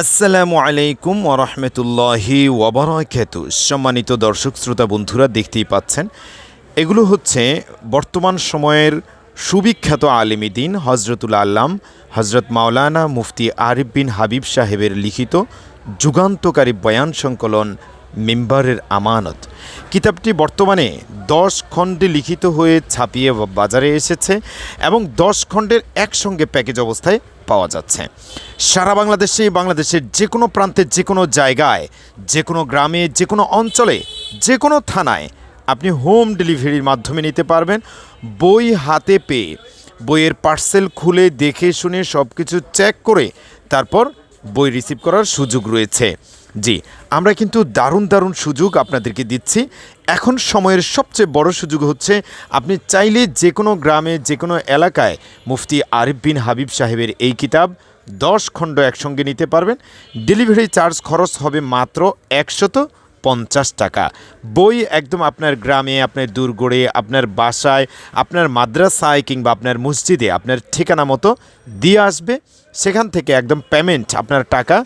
আসসালামু আলাইকুম ওরহমতুল্লাহি ওবরাকাতু সম্মানিত দর্শক, শ্রোতা, বন্ধুরা, দেখতেই পাচ্ছেন, এগুলো হচ্ছে বর্তমান সময়ের সুবিখ্যাত আলিমিদিন হজরতুল আল্লাম হজরত মাওলানা মুফতি আরিফ বিন হাবিব সাহেবের লিখিত যুগান্তকারী বয়ান সংকলন মেম্বারের আমানত। কিতাবটি বর্তমানে দশ খণ্ডে লিখিত হয়ে ছাপিয়ে বাজারে এসেছে এবং দশ খণ্ডের একসঙ্গে প্যাকেজ অবস্থায় পাওয়া যাচ্ছে। সারা বাংলাদেশে, বাংলাদেশের যে কোনো প্রান্তে যে কোনো জায়গায় যে কোনো গ্রামে যে কোনো অঞ্চলে যে কোনো থানায় আপনি হোম ডেলিভারির মাধ্যমে নিতে পারবেন। বই হাতে পেয়ে, বইয়ের পার্সেল খুলে দেখে শুনে সব কিছু চেক করে তারপর বই রিসিভ করার সুযোগ রয়েছে। জি, আমরা কিন্তু দারুণ দারুণ সুযোগ আপনাদেরকে দিচ্ছি। এখন সময়ের সবচেয়ে বড় সুযোগ হচ্ছে, আপনি চাইলে যে কোনো গ্রামে, যে কোনো এলাকায় মুফতি আরিফ বিন হাবিব সাহেবের এই কিতাব দশ খণ্ড একসঙ্গে নিতে পারবেন। ডেলিভারি চার্জ খরচ হবে মাত্র একশত পঞ্চাশ টাকা। বই একদম আপনার গ্রামে, আপনার দুর্গড়ে, আপনার বাসায়, আপনার মাদ্রাসায় কিংবা আপনার মসজিদে, আপনার ঠিকানা মতো দিয়ে আসবে। সেখান থেকে একদম পেমেন্ট আপনার টাকা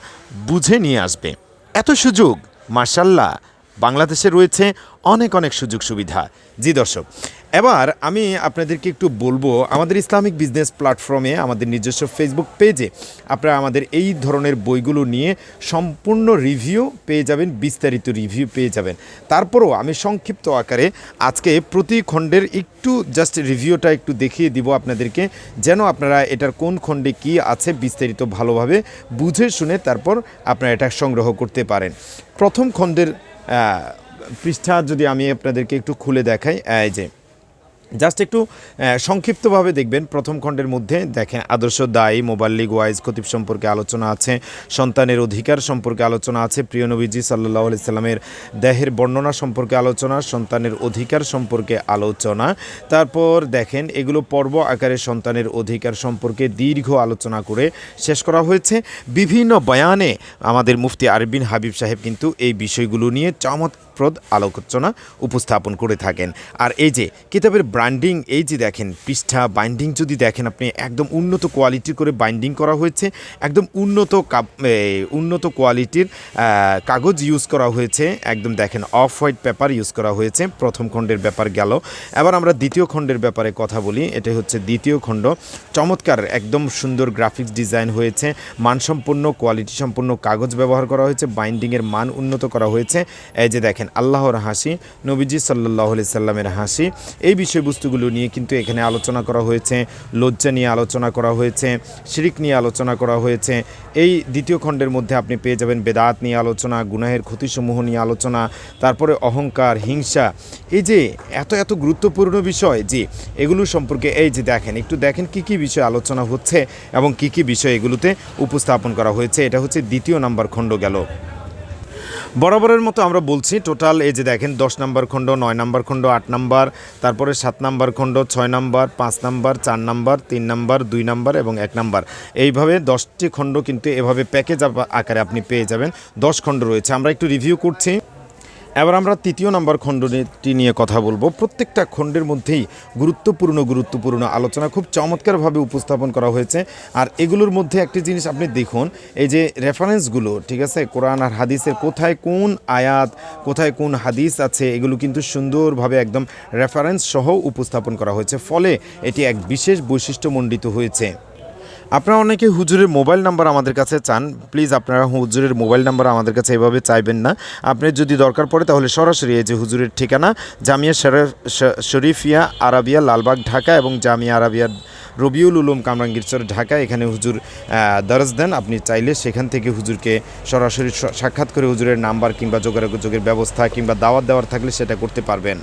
বুঝে নিয়ে আসবে। এত সুযোগ? মার্শাল্লাহ বাংলাদেশে রয়েছে অনেক অনেক সুযোগ সুবিধা জি দর্শক এবার আমি আপনাদেরকে একটু বলব, আমাদের ইসলামিক বিজনেস প্ল্যাটফর্মে আমাদের নিজস্ব ফেসবুক পেজে আপনারা আমাদের এই ধরনের বইগুলো নিয়ে সম্পূর্ণ রিভিউ পেয়ে যাবেন, বিস্তারিত রিভিউ পেয়ে যাবেন। তারপরও আমি সংক্ষিপ্ত আকারে আজকে প্রতি খণ্ডের একটু জাস্ট রিভিউটা একটু দেখিয়ে দিব আপনাদেরকে, যেন আপনারা এটার কোন খণ্ডে কি আছে বিস্তারিত ভালোভাবে বুঝে শুনে তারপর আপনারা এটা সংগ্রহ করতে পারেন। প্রথম খণ্ডের পৃষ্ঠা যদি আমি আপনাদেরকে একটু খুলে দেখাই, এই যে জাস্ট একটু সংক্ষিপ্তভাবে দেখবেন। প্রথম খণ্ডের মধ্যে দেখেন, আদর্শ দায়ী মোবাল্লিগ ওয়াইজ খতিব সম্পর্কে আলোচনা আছে, সন্তানের অধিকার সম্পর্কে আলোচনা আছে, প্রিয় নবীজি সাল্লাহ সাল্লামের দেহের বর্ণনা সম্পর্কে আলোচনা, সন্তানের অধিকার সম্পর্কে আলোচনা। তারপর দেখেন, এগুলো পর্ব আকারে সন্তানের অধিকার সম্পর্কে দীর্ঘ আলোচনা করে শেষ করা হয়েছে। বিভিন্ন বয়ানে আমাদের মুফতি আরবিন হাবিব সাহেব কিন্তু এই বিষয়গুলো নিয়ে চমৎপ্রদ আলোচনা উপস্থাপন করে থাকেন। আর এই যে কিতাবের ব্র্যান্ডিং এই যে দেখেন, পৃষ্ঠা বাইন্ডিং যদি দেখেন, আপনি একদম উন্নত কোয়ালিটির করে বাইন্ডিং করা হয়েছে, একদম উন্নত উন্নত কোয়ালিটির কাগজ ইউজ করা হয়েছে, একদম দেখেন অফ হোয়াইট পেপার ইউজ করা হয়েছে, প্রথম খণ্ডের ব্যাপার গেল। এবার আমরা দ্বিতীয় খণ্ডের ব্যাপারে কথা বলি এটা হচ্ছে দ্বিতীয় খণ্ড। চমৎকার, একদম সুন্দর গ্রাফিক্স ডিজাইন হয়েছে, মানসম্পন্ন কোয়ালিটি সম্পন্ন কাগজ ব্যবহার করা হয়েছে বাইন্ডিংয়ের মান উন্নত করা হয়েছে। এই যে দেখেন আল্লাহর হাসি, নবীজি সাল্লাহ সাল্লামের হাসি। এই বিষয়বস্তুগুলো নিয়ে কিন্তু এখানে আলোচনা করা হয়েছে, লজ্জা নিয়ে আলোচনা করা হয়েছে, শিরিক নিয়ে আলোচনা করা হয়েছে। এই দ্বিতীয় খণ্ডের মধ্যে আপনি পেয়ে যাবেন বেদাত নিয়ে আলোচনা, গুনাহের ক্ষতিসমূহ নিয়ে আলোচনা, তারপরে অহংকার, হিংসা। এই যে এত এত গুরুত্বপূর্ণ বিষয় যে এগুলো সম্পর্কে এই যে দেখেন, একটু দেখেন কি কি বিষয় আলোচনা হচ্ছে এবং কি কি বিষয় এগুলোতে উপস্থাপন করা হয়েছে। এটা হচ্ছে দ্বিতীয় নাম্বার খণ্ড গেল। বরাবরের মতো আমরা বলছি টোটাল এই যে দেখেন, দশ নাম্বার খণ্ড, নয় নাম্বার খণ্ড, আট নাম্বার, তারপরে সাত নাম্বার খণ্ড, ছয় নাম্বার, পাঁচ নাম্বার, চার নাম্বার, তিন নাম্বার, দুই নাম্বার এবং এক নাম্বার। এইভাবে দশটি খণ্ড কিন্তু এভাবে প্যাকেজ আকারে আপনি পেয়ে যাবেন। দশ খণ্ড রয়েছে। আমরা একটু রিভিউ করছি। এবার আমরা তৃতীয় নম্বর খণ্ডটি নিয়ে কথা বলব। প্রত্যেকটা খণ্ডের মধ্যেই গুরুত্বপূর্ণ গুরুত্বপূর্ণ আলোচনা খুব চমৎকারভাবে উপস্থাপন করা হয়েছে। আর এগুলোর মধ্যে একটি জিনিস আপনি দেখুন, এই যে রেফারেন্সগুলো ঠিক আছে? কোরআন আর হাদিসের কোথায় কোন আয়াত, কোথায় কোন হাদিস আছে, এগুলো কিন্তু সুন্দরভাবে একদম রেফারেন্স সহ উপস্থাপন করা হয়েছে। ফলে এটি এক বিশেষ বৈশিষ্ট্যমণ্ডিত হয়েছে। আপনারা অনেকে হুজুরের মোবাইল নাম্বার আমাদের কাছে চান, প্লিজ আপনারা হুজুরের মোবাইল নাম্বার আমাদের কাছে এভাবে চাইবেন না। আপনি যদি দরকার পড়ে তাহলে সরাসরি এই যে হুজুরের ঠিকানা, জামিয়া শরীফিয়া আরাবিয়া লালবাগ ঢাকা এবং জামিয়া আরাবিয়া রবিউল উলুম কামরাঙ্গীরচর ঢাকা এখানে হুজুর দরজ দেন। আপনি চাইলে সেখান থেকে হুজুরকে সরাসরি সাক্ষাৎ করে হুজুরের নাম্বার কিংবা যোগাযোগের ব্যবস্থা কিংবা দাওয়াত দেওয়ার থাকলে সেটা করতে পারবেন।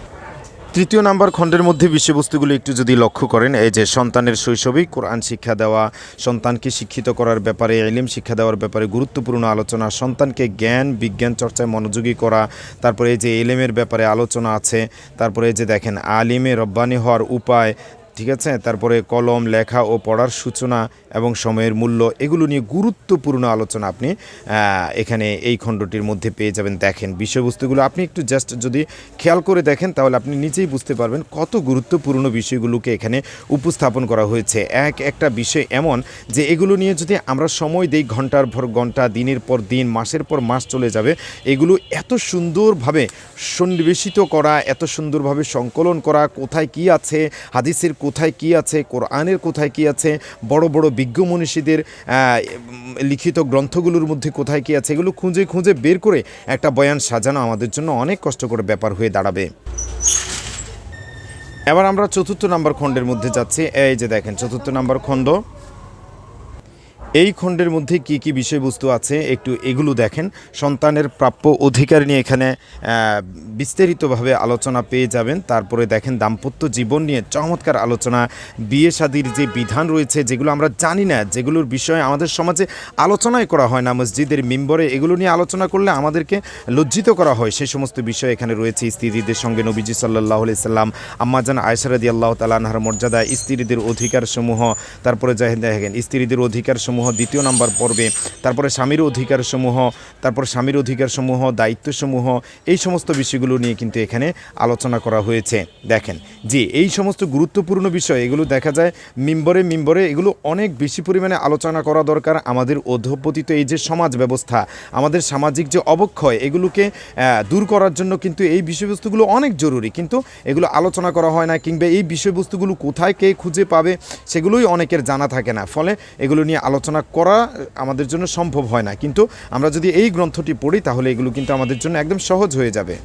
তৃতীয় নাম্বার খণ্ডের মধ্যে বিষয়বস্তুগুলো একটু যদি লক্ষ্য করেন, এই যে সন্তানের শৈশবেই কোরআন শিক্ষা দেওয়া, সন্তানকে শিক্ষিত করার ব্যাপারে এলিম শিক্ষা দেওয়ার ব্যাপারে গুরুত্বপূর্ণ আলোচনা, সন্তানকে জ্ঞান, বিজ্ঞান চর্চায় মনোযোগী করা, তারপরে এই যে এলেমের ব্যাপারে আলোচনা আছে, তারপরে এই যে দেখেন, আলিমে রব্বানি হওয়ার উপায় ঠিক আছে? তারপরে কলম, লেখা ও পড়ার সূচনা এবং সময়ের মূল্য, এগুলো নিয়ে গুরুত্বপূর্ণ আলোচনা আপনি এখানে এই খণ্ডটির মধ্যে পেয়ে যাবেন। দেখেন বিষয়বস্তুগুলো, আপনি একটু জাস্ট যদি খেয়াল করে দেখেন, তাহলে আপনি নিজেই বুঝতে পারবেন কত গুরুত্বপূর্ণ বিষয়গুলোকে এখানে উপস্থাপন করা হয়েছে। এক, একটা বিষয় এমন যে এগুলো নিয়ে যদি আমরা সময় দেই, ঘণ্টার পর ঘণ্টা, দিনের পর দিন, মাসের পর মাস চলে যাবে, এগুলো এত সুন্দরভাবে সন্নিবেশিত করা, এত সুন্দরভাবে সংকলন করা, কোথায় কি আছে, হাদিসের কোথায় কি আছে, কোরআনের কোথায় কি আছে, বড় বড় বিজ্ঞ মনীষীদের লিখিত গ্রন্থগুলোর মধ্যে কোথায় কি আছে, এগুলো খুঁজে খুঁজে বের করে একটা বয়ান সাজানো আমাদের জন্য অনেক কষ্টকর ব্যাপার হয়ে দাঁড়াবে। এবার আমরা চতুর্থ নাম্বার খণ্ডের মধ্যে যাচ্ছি। এই যে দেখেন, চতুর্থ নাম্বার খণ্ড। এই খণ্ডের মধ্যে কি কি বিষয়বস্তু আছে একটু এগুলো দেখেন। সন্তানের প্রাপ্য অধিকার নিয়ে এখানে বিস্তারিতভাবে আলোচনা পেয়ে যাবেন। তারপরে দেখেন, দাম্পত্য জীবন নিয়ে চমৎকার আলোচনা। বিয়ে শাদির যে বিধান রয়েছে, যেগুলো আমরা জানি না, যেগুলোর বিষয়ে আমাদের সমাজে আলোচনাই করা হয় না। মসজিদের মেম্বরে এগুলো নিয়ে আলোচনা করলে আমাদেরকে লজ্জিত করা হয়। সেই সমস্ত বিষয় এখানে রয়েছে। স্ত্রীদের সঙ্গে নবীজি সাল্লাহ সাল্লাম আম্মাজান আয়সারাদি আল্লাহ তালানহার মর্যাদা স্ত্রীদের অধিকার সমূহ তারপরে দেখেন, স্ত্রীদের অধিকার সমূহ দ্বিতীয় নাম্বার পর্বে, তারপরে স্বামীর অধিকার সমূহ, তারপর স্বামীর অধিকার সমূহ, দায়িত্ব সমূহ, এই সমস্ত বিষয়গুলো নিয়ে কিন্তু এখানে আলোচনা করা হয়েছে। দেখেন, জি, এই সমস্ত গুরুত্বপূর্ণ বিষয়, এগুলো দেখা যায় মিম্বরে মিম্বরে, এগুলো অনেক বেশি পরিমাণে আলোচনা করা দরকার আমাদের অধপতিত এই যে সমাজ ব্যবস্থা, আমাদের সামাজিক যে অবক্ষয়, এগুলোকে দূর করার জন্য কিন্তু এই বিষয়বস্তুগুলো অনেক জরুরি। কিন্তু এগুলো আলোচনা করা হয় না, কিংবা এই বিষয়বস্তুগুলো কোথায় কে খুঁজে পাবে, সেগুলোই অনেকের জানা থাকে না। ফলে এগুলো নিয়ে আলোচনা করা আমাদের জন্য সম্ভব হয় না। কিন্তু আমরা যদি এই গ্রন্থটি পড়ি, তাহলে এগুলো কিন্তু আমাদের জন্য একদম সহজ হয়ে যাবে।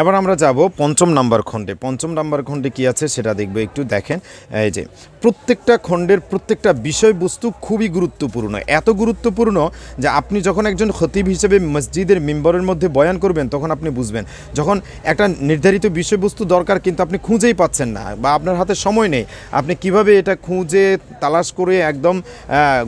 এবার আমরা যাব পঞ্চম নাম্বার খণ্ডে। পঞ্চম নাম্বার খণ্ডে কি আছে সেটা দেখবে, একটু দেখেন। এই যে, প্রত্যেকটা খণ্ডের প্রত্যেকটা বিষয়বস্তু খুবই গুরুত্বপূর্ণ। এত গুরুত্বপূর্ণ যে আপনি যখন একজন খতিব হিসেবে মসজিদের মেম্বরের মধ্যে বয়ান করবেন, তখন আপনি বুঝবেন। যখন একটা নির্ধারিত বিষয়বস্তু দরকার, কিন্তু আপনি খুঁজেই পাচ্ছেন না বা আপনার হাতে সময় নেই, আপনি কীভাবে এটা খুঁজে তালাশ করে একদম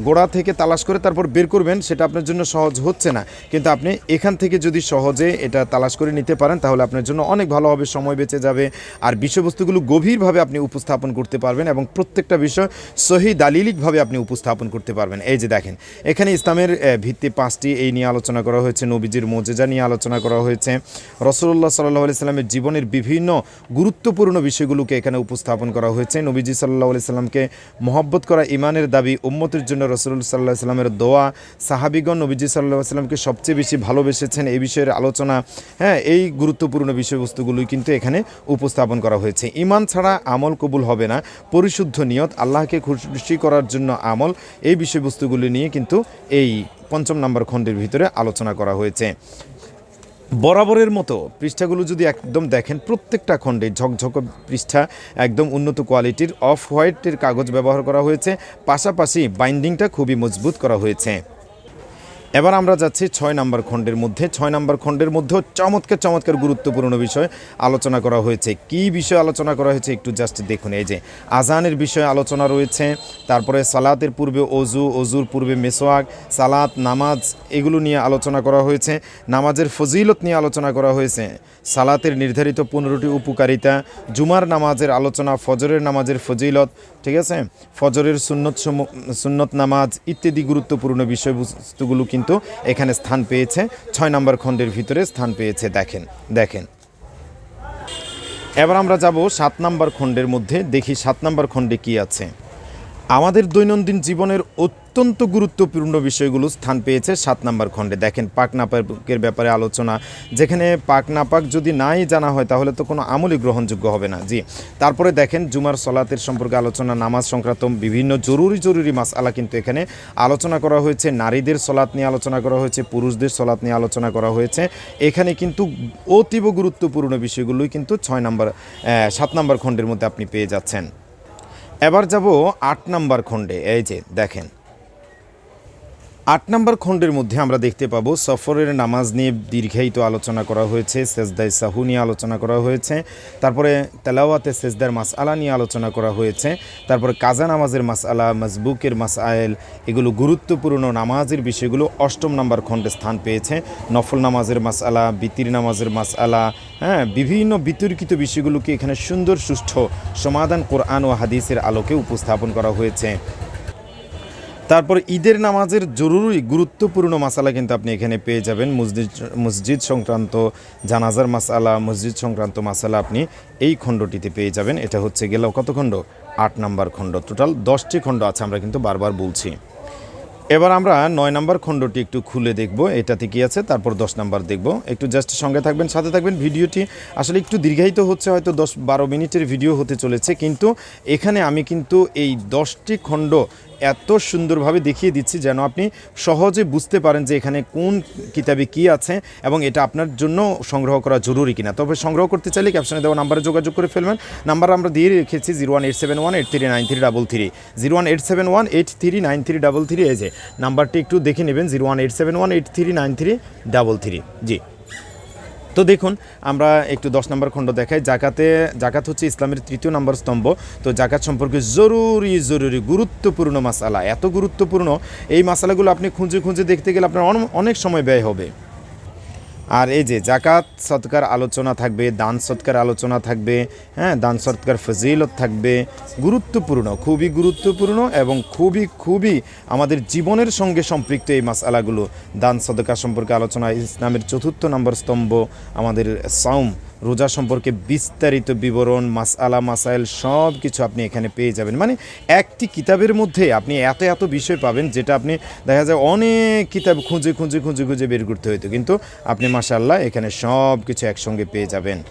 গোড়া থেকে তালাশ করে তারপর বের করবেন, সেটা আপনার জন্য সহজ হচ্ছে না। কিন্তু আপনি এখান থেকে যদি সহজে এটা তালাশ করে নিতে পারেন, তাহলে আপনার জন্য অনেক ভালো হবে, সময় বেঁচে যাবে। আর বিষয়বস্তুগুলো গভীরভাবে আপনি উপস্থাপন করতে পারবেন এবং প্রত্যেকটা বিষয় সহি দালিলিকভাবে আপনি উপস্থাপন করতে পারবেন। এই যে দেখেন, এখানে ইসলামের ভিত্তি পাঁচটি এই নিয়ে আলোচনা করা হয়েছে, নবীজির মোজেজা নিয়ে আলোচনা করা হয়েছে। রসুল্লাহ সাল্লাহ সাল্লামের জীবনের বিভিন্ন গুরুত্বপূর্ণ বিষয়গুলোকে এখানে উপস্থাপন করা হয়েছে। নবীজি সাল্লাহ সাল্লামকে মহব্বত করা ইমানের দাবি, উম্মতের জন্য রসুল্লাহ সাল্লাহ সাল্লামের দোয়া। সাহাবিগণ নবীজি সাল্লাহ সাল্লামকে সবচেয়ে বেশি ভালোবেসেছেন এই বিষয়ের আলোচনা। হ্যাঁ এই গুরুত্বপূর্ণ বিষয়বস্তুগুলোই কিন্তু এখানে উপস্থাপন করা হয়েছে। ইমান ছাড়া আমল কবুল হবে না। পরিশুদ্ধ নিয়ত, আল্লাহকে খুশি করার জন্য আমল, এই বিষয়বস্তুগুলি নিয়ে কিন্তু এই পঞ্চম নম্বর খণ্ডের ভিতরে আলোচনা করা হয়েছে। বরাবরের মতো পৃষ্ঠাগুলো যদি একদম দেখেন, প্রত্যেকটা খণ্ডে ঝকঝক পৃষ্ঠা, একদম উন্নত কোয়ালিটির, অফ হোয়াইটের কাগজ ব্যবহার করা হয়েছে। পাশাপাশি বাইন্ডিংটা খুবই মজবুত করা হয়েছে। এবার আমরা যাচ্ছি ছয় নম্বর খণ্ডের মধ্যে। ছয় নম্বর খণ্ডের মধ্যেও চমৎকার চমৎকার গুরুত্বপূর্ণ বিষয় আলোচনা করা হয়েছে। কি বিষয় আলোচনা করা হয়েছে একটু জাস্ট দেখুন। এই যে আজানের বিষয়ে আলোচনা রয়েছে, তারপরে সালাতের পূর্বে অজু অজুর পূর্বে মেসোয়াক সালাত, নামাজ, এগুলো নিয়ে আলোচনা করা হয়েছে। নামাজের ফজিলত নিয়ে আলোচনা করা হয়েছে। সালাতের নির্ধারিত পনেরোটি উপকারিতা, জুমার নামাজের আলোচনা, ফজরের নামাজের ফজিলত, ঠিক আছে? ফজরের সুন্নত সুন্নত নামাজ ইত্যাদি গুরুত্বপূর্ণ বিষয়বস্তুগুলো কিন্তু এখানে স্থান পেয়েছে। ছয় নম্বর খণ্ডের ভিতরে স্থান পেয়েছে, দেখেন দেখেন। এবার আমরা যাব সাত নম্বর খণ্ডের মধ্যে, দেখি সাত নম্বর খণ্ডে কি আছে। আমাদের দৈনন্দিন জীবনের অত্যন্ত গুরুত্বপূর্ণ বিষয়গুলো স্থান পেয়েছে সাত নম্বর খণ্ডে। দেখেন পাক নাপাকের ব্যাপারে আলোচনা, যেখানে পাক নাপাক যদি নাই জানা হয়, তাহলে তো কোনো আমলই গ্রহণযোগ্য হবে না। জি, তারপরে দেখেন, জুমার সলাতের সম্পর্কে আলোচনা, নামাজ সংক্রান্ত বিভিন্ন জরুরি জরুরি মাসআলা কিন্তু এখানে আলোচনা করা হয়েছে। নারীদের সলাৎ নিয়ে আলোচনা করা হয়েছে, পুরুষদের সলাৎ নিয়ে আলোচনা করা হয়েছে। এখানে কিন্তু অতীব গুরুত্বপূর্ণ বিষয়গুলোই কিন্তু ছয় নম্বর সাত নম্বর খণ্ডের মধ্যে আপনি পেয়ে যাচ্ছেন। এবার যাব আট নাম্বার খণ্ডে। এই যে, দেখেন আট নম্বর খণ্ডের মধ্যে আমরা দেখতে পাবো, সফরের নামাজ নিয়ে দীর্ঘায়িত আলোচনা করা হয়েছে, সেজদায় সাহু নিয়ে আলোচনা করা হয়েছে, তারপরে তেলাওয়াতে সেজদার মাস আলা নিয়ে আলোচনা করা হয়েছে, তারপরে কাজা নামাজের মাস আলা মজবুকের মাস আয়েল এগুলো গুরুত্বপূর্ণ নামাজের বিষয়গুলো অষ্টম নম্বর খণ্ডে স্থান পেয়েছে, নফল নামাজের মাস আলা বিতির নামাজের মাস আলা হ্যাঁ বিভিন্ন বিতর্কিত বিষয়গুলোকে এখানে সুন্দর সুষ্ঠু সমাধান কোরআন ও হাদিসের আলোকে উপস্থাপন করা হয়েছে। তারপর ঈদের নামাজের জরুরি গুরুত্বপূর্ণ মাসালা কিন্তু আপনি এখানে পেয়ে যাবেন। মসজিদ মসজিদ সংক্রান্ত জানাজার মাসালা, মসজিদ সংক্রান্ত মাসালা আপনি এই খণ্ডটিতে পেয়ে যাবেন। এটা হচ্ছে গেল কত খণ্ড? আট নাম্বার খণ্ড। টোটাল দশটি খণ্ড আছে, আমরা কিন্তু বারবার বলছি। এবার আমরা নয় নাম্বার খণ্ডটি একটু খুলে দেখব। এটাতে কি আছে? তারপর দশ নাম্বার দেখব। একটু জাস্ট সঙ্গে থাকবেন, সাথে থাকবেন ভিডিওটি। আসলে একটু দীর্ঘায়িত হচ্ছে, হয়তো দশ বারো মিনিটের ভিডিও হতে চলেছে, কিন্তু এখানে আমি কিন্তু এই দশটি খণ্ড এত সুন্দরভাবে দেখিয়ে দিচ্ছি যেন আপনি সহজে বুঝতে পারেন যে এখানে কোন কিতাবে কি আছে এবং এটা আপনার জন্য সংগ্রহ করা জরুরি কিনা। তবে সংগ্রহ করতে চাইলে ক্যাপশনে দেওয়া নাম্বারে যোগাযোগ করে ফেলবেন। নাম্বার আমরা দিয়ে রেখেছি zero one eight seven one eight three nine three double three. Zero one eight seven one eight three nine three double three এই যে। নাম্বারটি একটু দেখে নেবেন, zero one eight seven one eight three nine three double three. জি। তো দেখুন, আমরা একটু দশ নম্বর খণ্ড দেখাই। জাকাতে, জাকাত হচ্ছে ইসলামের তৃতীয় নম্বর স্তম্ভ। তো জাকাত সম্পর্কে জরুরি জরুরি, গুরুত্বপূর্ণ মাসালা। এত গুরুত্বপূর্ণ, এই মাসালাগুলো আপনি খুঁজে খুঁজে দেখতে গেলে আপনার অনেক সময় ব্যয় হবে। আর এই যে জাকাত সৎকার আলোচনা থাকবে, দান সৎকার আলোচনা থাকবে হ্যাঁ দান সৎকার ফজিলত থাকবে, গুরুত্বপূর্ণ, খুবই গুরুত্বপূর্ণ এবং খুবই খুবই আমাদের জীবনের সঙ্গে সম্পৃক্ত এই মাসালাগুলো দান সদকা সম্পর্কে আলোচনা, ইসলামের চতুর্থ নম্বর স্তম্ভ, আমাদের সাউম রোজা সম্পর্কে বিস্তারিত বিবরণ মাস আলা মাসাইল সব কিছু আপনি এখানে পেয়ে যাবেন। মানে একটি কিতাবের মধ্যে আপনি এত এত বিষয় পাবেন যেটা আপনি দেখা যায় অনেক কিতাব খুঁজে খুঁজে খুঁজে খুঁজে বের করতে হইতো। কিন্তু আপনি মাসাল্লাহ এখানে সব কিছু একসঙ্গে পেয়ে যাবেন।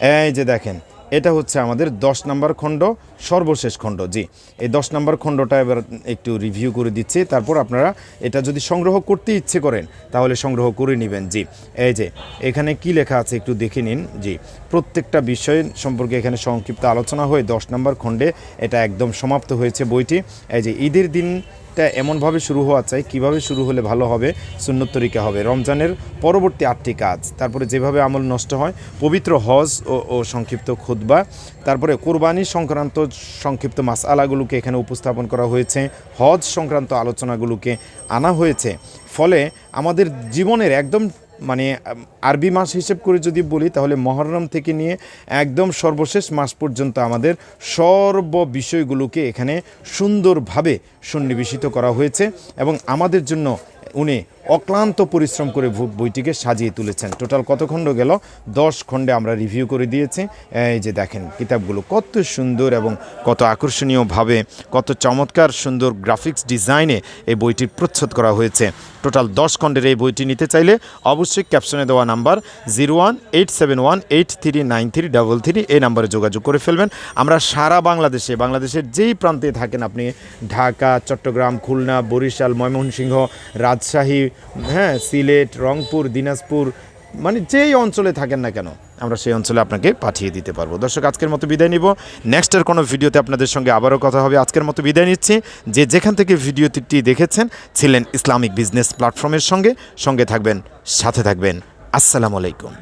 এই যে দেখেন, এটা হচ্ছে আমাদের দশ নম্বর খণ্ড। সর্বশেষ খণ্ড, জি। এই দশ নম্বর খণ্ডটা এবার একটু রিভিউ করে দিচ্ছি। তারপর আপনারা এটা যদি সংগ্রহ করতে ইচ্ছে করেন, তাহলে সংগ্রহ করে নেবেন, জি। এই যে, এখানে কি লেখা আছে একটু দেখে নিন, জি। প্রত্যেকটা বিষয় সম্পর্কে এখানে সংক্ষিপ্ত আলোচনা হয়ে দশ নম্বর খণ্ডে এটা একদম সমাপ্ত হয়েছে বইটি। এই যে, ঈদের দিন টা এমনভাবে শুরু হওয়া চাই, কীভাবে শুরু হলে ভালো হবে, সুন্নত তরিকা হবে। রমজানের পরবর্তী আটটি কাজ, তারপরে যেভাবে আমল নষ্ট হয়, পবিত্র হজ ও ও সংক্ষিপ্ত খুতবা, তারপরে কোরবানি সংক্রান্ত সংক্ষিপ্ত মাসআলাগুলোকে এখানে উপস্থাপন করা হয়েছে। হজ সংক্রান্ত আলোচনাগুলোকে আনা হয়েছে। ফলে আমাদের জীবনের একদম মানে আরবি মাস হিসেব করে যদি বলি, তাহলে মহরম থেকে নিয়ে একদম সর্বশেষ মাস পর্যন্ত আমাদের সর্ব বিষয়গুলোকে এখানে সুন্দরভাবে সন্নিবেশিত করা হয়েছে এবং আমাদের জন্য উনি অক্লান্ত পরিশ্রম করে বইটিকে সাজিয়ে তুলেছেন। টোটাল কত খণ্ড গেল? দশ খণ্ডে আমরা রিভিউ করে দিয়েছি। এই যে দেখেন, কিতাবগুলো কত সুন্দর এবং কত আকর্ষণীয়ভাবে, কত চমৎকার সুন্দর গ্রাফিক্স ডিজাইনে এই বইটির প্রচ্ছদ করা হয়েছে। টোটাল দশ খণ্ডের এই বইটি নিতে চাইলে অবশ্যই ক্যাপশনে দেওয়া number zero one eight seven one eight three nine three double three এই নাম্বারে যোগাযোগ করে ফেলবেন। আমরা সারা বাংলাদেশে, বাংলাদেশের যেই প্রান্তে থাকেন আপনি, ঢাকা, চট্টগ্রাম, খুলনা, বরিশাল, ময়মনসিংহ রাজশাহী হ্যাঁ সিলেট, রংপুর, দিনাজপুর মানে যেই অঞ্চলে থাকেন না কেন, আমরা সেই অঞ্চলে আপনাকে পাঠিয়ে দিতে পারব। দর্শক, আজকের মতো বিদায় নিব। নেক্সটের কোনো ভিডিওতে আপনাদের সঙ্গে আবারও কথা হবে। আজকের মতো বিদায় নিচ্ছি। যে যেখান থেকে ভিডিওটি দেখেছেন, ছিলেন ইসলামিক বিজনেস প্ল্যাটফর্মের সঙ্গে সঙ্গে থাকবেন, সাথে থাকবেন। আসসালামু আলাইকুম।